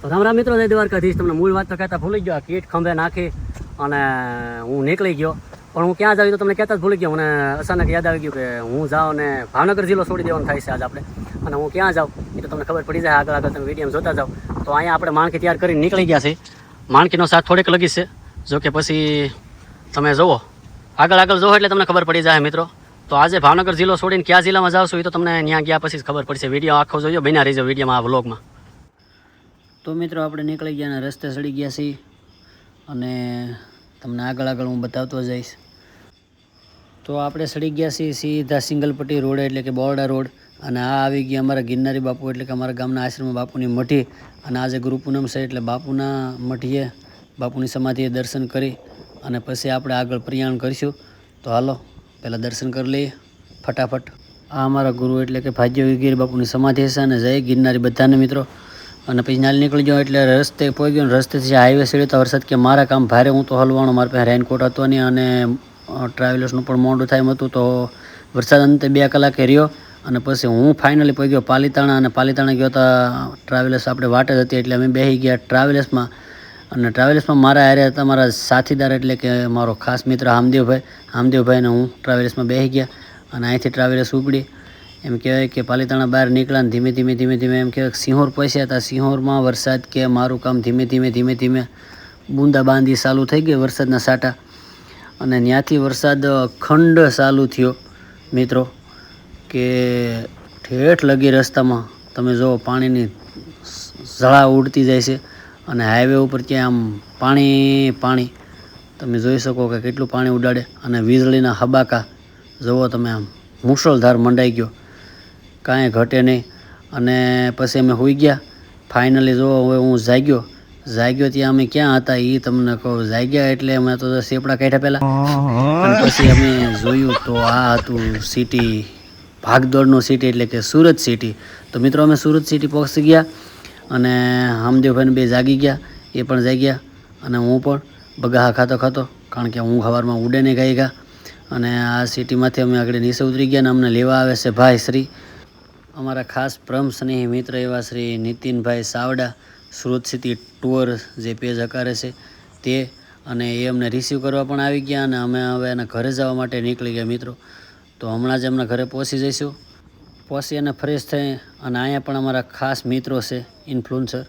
તો રામ રામ મિત્રો, જય દ્વારકાધીશ. તમને મૂળ વાત તો કહેતા ભૂલી ગયો કીટ ખંભે નાખી અને હું નીકળી ગયો. પણ હું ક્યાં જાવી તો તમને કહેતા જ ભૂલી ગયો. મને અચાનક યાદ આવી ગયું કે હું જાઉં અને ભાવનગર જિલ્લો છોડી દેવાનો થાય છે આજ આપણે. અને હું ક્યાં જાઉં એ તો તમને ખબર પડી જાય. આગળ આગળ તમે વીડિયો જોતા જાઓ. તો અહીંયા આપણે માણકી તૈયાર કરીને નીકળી ગયા છે માણકીનો સાથ થોડીક લગી છે. જો કે પછી તમે જુઓ. આગળ આગળ જોવો એટલે તમને ખબર પડી જાય મિત્રો. તો આજે ભાવનગર જિલ્લો છોડીને કયા જિલ્લામાં જાવ છો એ તો તમને ત્યાં ગયા પછી ખબર પડશે. વીડિયો આખો જોજો બન્યા રહીજો વિડીયોમાં આ વ્લોગમાં. તો મિત્રો આપણે નીકળી ગયા અને રસ્તે ચડી ગયા છીએ અને તમને આગળ આગળ હું બતાવતો જઈશ. તો આપણે ચડી ગયા છીએ સીધા સિંગલપટ્ટી રોડ એટલે કે બોરડા રોડ અને આ આવી ગયા અમારા ગિરનારી બાપુ એટલે કે અમારા ગામના આશ્રમ બાપુની મઠી અને આજે ગુરુ પૂનમ છે એટલે બાપુના મઠીએ બાપુની સમાધિએ દર્શન કરી અને પછી આપણે આગળ પ્રયાણ કરીશું. તો હાલો, પહેલાં દર્શન કરી લઈએ ફટાફટ. આ અમારા ગુરુ એટલે કે ભાગ્ય વિગીર બાપુની સમાધિ હશે અને જય ગિરનારી બધાને મિત્રો. અને પછી નાલ નીકળી ગયો એટલે રસ્તે પહોંચી ગયો રસ્તેથી હાઈવે સીડ્યો તો વરસાદ કે મારા કામ ભારે, હું તો હલવાનો, મારા પાસે રેનકોટ હતો નહીં અને ટ્રાવેલર્સનું પણ મોડું થાય હતું, તો વરસાદ અંતે બે કલાકે રહ્યો અને પછી હું ફાઇનલી પહોંચી ગયો પાલીતાણા અને પાલીતાણા ગયો તો ટ્રાવેલર્સ આપણે વાટ જ હતી એટલે અમે બેસી ગયા ટ્રાવેલર્સમાં અને ટ્રાવેલ્સમાં મારા હારે હતા, મારા સાથીદાર એટલે કે મારો ખાસ મિત્ર હામદેવભાઈ હામદેવભાઈને હું ટ્રાવેલ્સમાં બેસી ગયા અને અહીંથી ટ્રાવેલર્સ ઉપડી એમ કહેવાય કે પાલીતાણા બહાર નીકળ્યા ને ધીમે ધીમે ધીમે ધીમે એમ કહેવાય સિંહોર પહોંચ્યા હતા. સિંહોરમાં વરસાદ કે મારું કામ ધીમે ધીમે ધીમે ધીમે બુંદા બાંધી ચાલુ થઈ ગઈ વરસાદના સાટા. અને ત્યાંથી વરસાદ ખંડ ચાલુ થયો મિત્રો, કે ઠેઠ લગી રસ્તામાં તમે જુઓ પાણીની ઝળા ઉડતી જાય છે અને હાઈવે ઉપર ત્યાં આમ પાણી પાણી. તમે જોઈ શકો કે કેટલું પાણી ઉડાડે. અને વીજળીના હબાકા, જુઓ તમે આમ મુશળધાર મંડાઈ ગયો. કાંઈ ઘટે નહીં. અને પછી અમે હોઈ ગયા. ફાઇનલી જો હવે હું જાગ્યો. જાગ્યો ત્યાં અમે ક્યાં હતા એ તમને કહું. જાગ્યા એટલે અમે તો સેપડા કાઢ્યા પહેલાં. પછી અમે જોયું તો આ હતું સિટી ભાગદોડનું સિટી એટલે કે સુરત સિટી તો મિત્રો અમે સુરત સિટી પહોંચી ગયા અને હમદેવભાઈને બે જાગી ગયા. એ પણ જાગ્યા અને હું પણ બગાહા ખાતો ખાતો, કારણ કે હું સવારમાં ઉડે નહીં ગઈ ગયા અને આ સિટીમાંથી અમે આગળ નીચે ઉતરી ગયા અને અમને લેવા આવે છે ભાઈ શ્રી. અમારા ખાસ પ્રમ સ્નેહી મિત્ર એવા શ્રી નીતિનભાઈ સાવડા સુરત સિટી ટુર જે પેજ હકારે છે તે અને એ અમને રિસીવ કરવા પણ આવી ગયા અને અમે હવે એના ઘરે જવા માટે નીકળી ગયા મિત્રો. તો હમણાં જ એમના ઘરે પહોંચી જઈશું. પહોંચી અને ફ્રેશ થઈ અને અહીંયા પણ અમારા ખાસ મિત્રો છે ઇન્ફ્લુઅન્સર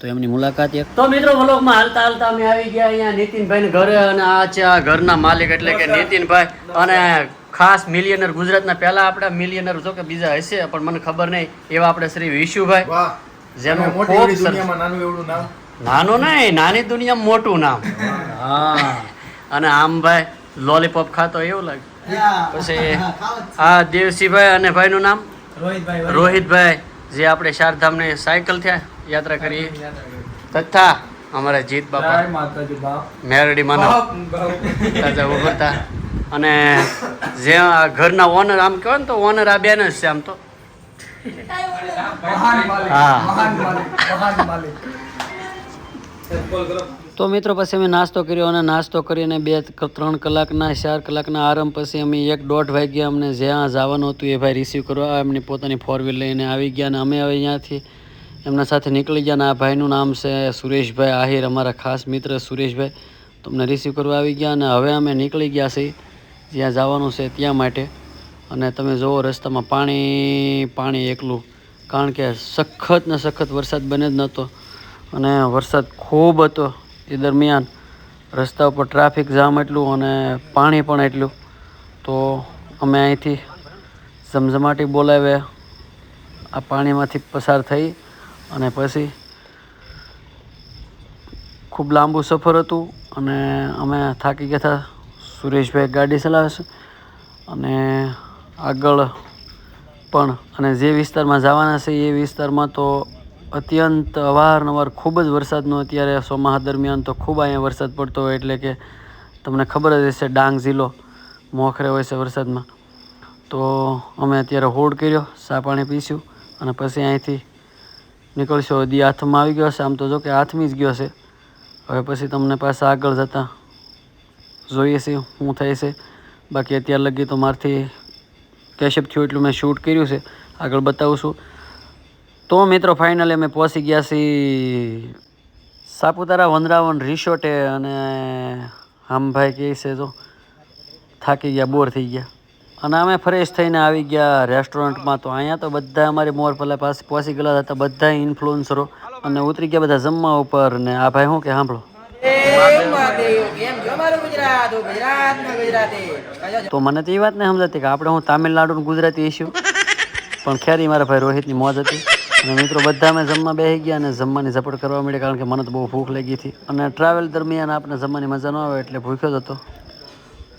તો એમની મુલાકાત એક. તો મિત્રો વ્લોગમાં હાલતા હાલતા અમે આવી ગયા અહીંયા નીતિનભાઈ ઘરે અને આ છે આ ઘરના માલિક એટલે કે નીતિનભાઈ અને ખાસ મિલિયનર ગુજરાતના પહેલા આપણા મિલિયનર જો કે બીજા હશે પણ મને ખબર નહીં એવા આપણે શ્રી વિશુભાઈ વાહ. જેનું ખૂબ નાનું એવડું નામ. નાનું નહીં નાની દુનિયામાં મોટું નામ. હા. અને આમ ભાઈ લોલીપોપ ખાતો એવું લાગે પછી આ દેવસીભાઈ અને ભાઈનું નામ? રોહિતભાઈ જે આપણે શારધામને સાયકલ થયા યાત્રા કરીએ તથા અમારા જીત બાપા. મેરડી માનો. તાજા ઉભરતા. અને જે ઘરના ઓનર આમ કહેવાય ને તો ઓનર આ બેન જ છે આમ તો. હા. તો મિત્રો પછી અમે નાસ્તો કર્યો અને નાસ્તો કરીને બે ત્રણ કલાકના, ચાર કલાકના આરામ પછી અમે એક દોઢ વાગ્યા અમને જ્યાં જવાનું હતું એ ભાઈ રિસીવ કરવા એમની પોતાની ફોર વ્હીલ લઈને આવી ગયા અને અમે હવે અહીંયાથી એમના સાથે નીકળી ગયા અને આ ભાઈનું નામ છે સુરેશભાઈ આહિર, અમારા ખાસ મિત્ર સુરેશભાઈ. તો અમને રિસીવ કરવા આવી ગયા અને હવે અમે નીકળી ગયા છીએ. જ્યાં જવાનું છે ત્યાં માટે. અને તમે જુઓ રસ્તામાં પાણી પાણી એકલું. કારણ કે સખત ને સખત વરસાદ બને જ નહોતો. અને વરસાદ ખૂબ હતો એ દરમિયાન. રસ્તા ઉપર ટ્રાફિક જામ એટલું અને પાણી પણ એટલું. તો અમે અહીંથી ઝમઝમાટી બોલાવે. આ પાણીમાંથી પસાર થઈ અને પછી ખૂબ લાંબુ સફર હતું. અને અમે થાકી ગયા હતા સુરેશભાઈ ગાડી ચલાવશે અને આગળ પણ, અને જે વિસ્તારમાં જવાના છે એ વિસ્તારમાં તો અત્યંત અવારનવાર ખૂબ જ વરસાદનો અત્યારે ચોમાસા દરમિયાન તો ખૂબ અહીંયા વરસાદ પડતો હોય એટલે કે તમને ખબર જ હશે, ડાંગ જિલ્લો મોખરે હોય છે વરસાદમાં. તો અમે અત્યારે હોડ કર્યો સા પાણી પીશું અને પછી અહીંથી નીકળશો. હજી હાથમાં આવી ગયો છે, આમ તો જો કે હાથમી જ ગયો છે. હવે પછી તમને પાછા આગળ જતાં જોઈએ છે, શું થાય છે. બાકી અત્યાર લગી તો મારથી કેશઅપ થયું એટલું મેં શૂટ કર્યું છે. આગળ બતાવું છું. તો મિત્રો ફાઇનલી અમે પહોંચી ગયા છીએ સાપુતારા વનરાવન રિસોર્ટે અને હામભાઈ કહે છે તો થાકી ગયા બોર થઈ ગયા. અને અમે ફ્રેશ થઈને આવી ગયા રેસ્ટોરન્ટમાં તો અહીંયા તો બધા અમારી મોર પહેલાં પાસે પહોંચી ગયેલા હતા, બધા ઇન્ફ્લુઅન્સરો અને ઉતરી ગયા બધા જમવા ઉપર. ને આ ભાઈ શું કે સાંભળો. તો મને તો એ વાત નહીં સમજાતી કે આપણે હું તામિલનાડુ ગુજરાતી ઈશ્યુ પણ ખેરી મારા ભાઈ રોહિતની મોજ હતી. અને મિત્રો, બધા અમે જમવા બેસી ગયા અને જમવાની ઝપટ કરવા માંડી કારણ કે મને તો બહુ ભૂખ લાગી હતી. અને ટ્રાવેલ દરમિયાન આપણે જમવાની મજા ન આવે એટલે ભૂખ્યો જ હતો.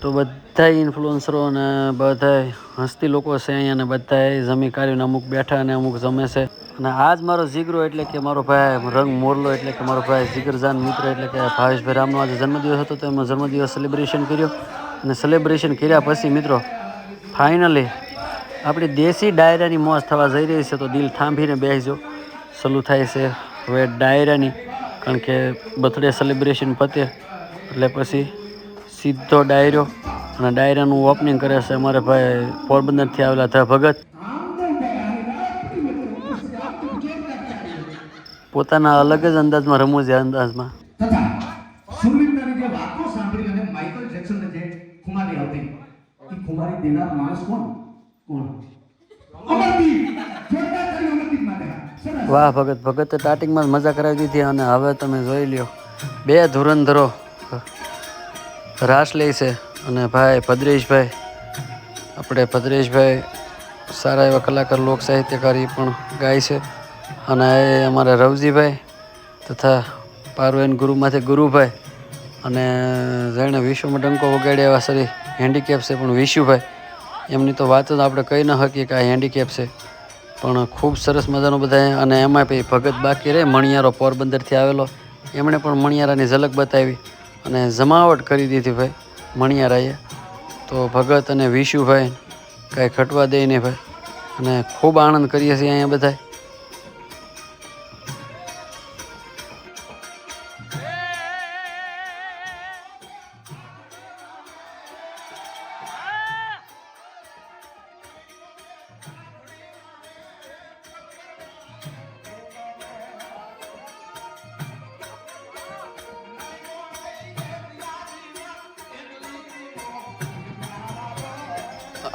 તો બધા ઇન્ફ્લુઅન્સરો અને બધા હસ્તી લોકો છે અહીંયા અને બધા જમી કાઢીને અમુક બેઠા અને અમુક જમે છે. અને આજ મારો જીગરો એટલે કે મારો ભાઈ રંગ મોરલો એટલે કે મારો ભાઈ જીગરજાન મિત્ર એટલે કે ભાવેશભાઈ રામનો આજે જન્મદિવસ હતો તો એમનો જન્મદિવસ સેલિબ્રેશન કર્યો. અને સેલિબ્રેશન કર્યા પછી મિત્રો ફાઇનલી આપણી દેશી ડાયરાની મોજ થવા જઈ રહી છે તો દિલ થાંભીને બેસજો. સલું થાય છે હવે ડાયરાની, કારણ કે બર્થડે સેલિબ્રેશન પતે. એટલે પછી સીધો ડાયરો. અને ડાયરાનું ઓપનિંગ કરે છે અમારે ભાઈ પોરબંદરથી આવેલા ધ ભગત. પોતાના અલગ જ અંદાજમાં અંદાજમાં. અમરદીપ! માટે. સરસ. વાહ ભગત ભગત સ્ટાર્ટિંગમાં મજા કરાવી દીધી અને હવે તમે જોઈ લ્યો. બે ધુરંધરો. રાસ લે છે અને ભાઈ ભદ્રેશભાઈ, આપણે ભદ્રેશભાઈ સારા એવા કલાકાર, લોક સાહિત્યકાર પણ ગાય છે. અને એ અમારા રવજીભાઈ તથા પારવેન ગુરુમાંથી ગુરુભાઈ અને જેણે વિશ્વમાં ડંકો વગાડ્યા એવા સરી હેન્ડીકેપ છે પણ વિશુભાઈ. એમની તો વાત જ આપણે કહી ન શકીએ કે આ હેન્ડીકેપ છે. પણ ખૂબ સરસ મજાનું બધા અને એમાં પછી ભગત બાકી રહે, મણિયારો પોરબંદરથી આવેલો. એમણે પણ મણિયારાની ઝલક બતાવી. અને જમાવટ કરી દીધી ભાઈ, મણિયારાએ. તો ભગત અને વિશુભાઈ કાંઈ ખટવા દે નહીં ભાઈ. અને ખૂબ આનંદ કરીએ છીએ અહીંયા બધા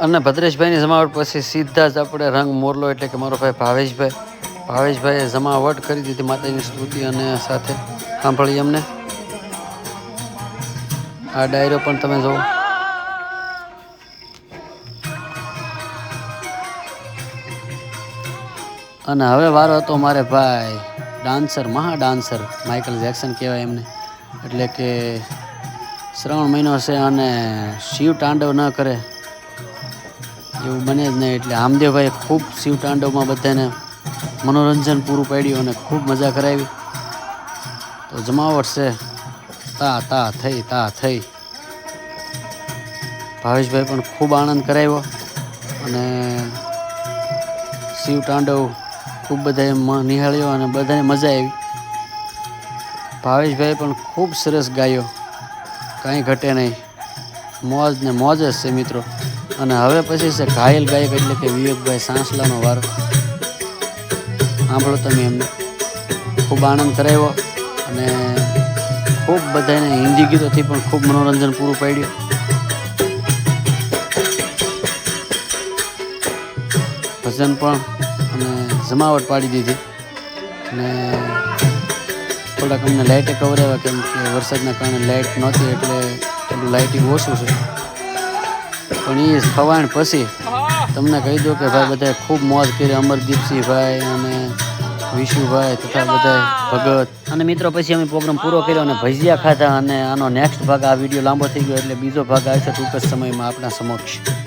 અને ભદ્રેશભાઈની જમાવટ પછી સીધા જ આપણે રંગ મોરલો એટલે કે મારો ભાઈ ભાવેશભાઈ. ભાવેશભાઈએ જમાવટ કરી દીધી માતાજીની સ્તુતિ અને સાથે સાંભળી એમને આ ડાયરો પણ તમે જુઓ અને હવે વારો હતો મારે ભાઈ ડાન્સર, મહા ડાન્સર, માઇકલ જેક્સન કહેવાય એમને. એટલે કે શ્રાવણ મહિનો છે અને શિવ તાંડવ ન કરે. એવું બને જ નહીં એટલે આમદેવભાઈ ખૂબ શિવ તાંડવમાં બધાને મનોરંજન પૂરું પાડ્યું અને ખૂબ મજા કરાવી. તો જમાવટ છે. તા તા, થઈ તા, થઈ. ભાવેશભાઈ પણ ખૂબ આનંદ કરાવ્યો અને શિવ તાંડવ ખૂબ બધાએ નિહાળ્યો અને બધાને મજા આવી. ભાવેશભાઈ પણ ખૂબ સરસ ગાયો. કાંઈ ઘટે નહીં. મોજ ને મોજ જ છે મિત્રો. અને હવે પછી છે ઘાયલ ગાયક એટલે કે વિવેકભાઈ સાંસલાનો વારો. સાંભળો તમે એમને. ખૂબ આનંદ કરાવ્યો અને ખૂબ બધાને હિન્દી ગીતોથી પણ ખૂબ મનોરંજન પૂરું પાડ્યું. ભજન પણ અને જમાવટ પાડી દીધી. અને થોડાક અમને લાઇટે કવરાવ્યા કેમ કે વરસાદના કારણે લાઇટ નહોતી એટલે થોડું લાઇટિંગ ઓછું છે. પણ એ ખવાણ પછી. તમને કહી દો કે ભાઈ બધાએ ખૂબ મોજ કરી. અમરદીપસિંહભાઈ અને વિશુભાઈ તથા બધા ભગત. અને મિત્રો, પછી અમે પ્રોગ્રામ પૂરો કર્યો અને ભજીયા ખાધા અને આનો નેક્સ્ટ ભાગ, આ વીડિયો લાંબો થઈ ગયો એટલે બીજો ભાગ આવશે ટૂંક જ સમયમાં આપણા સમક્ષ.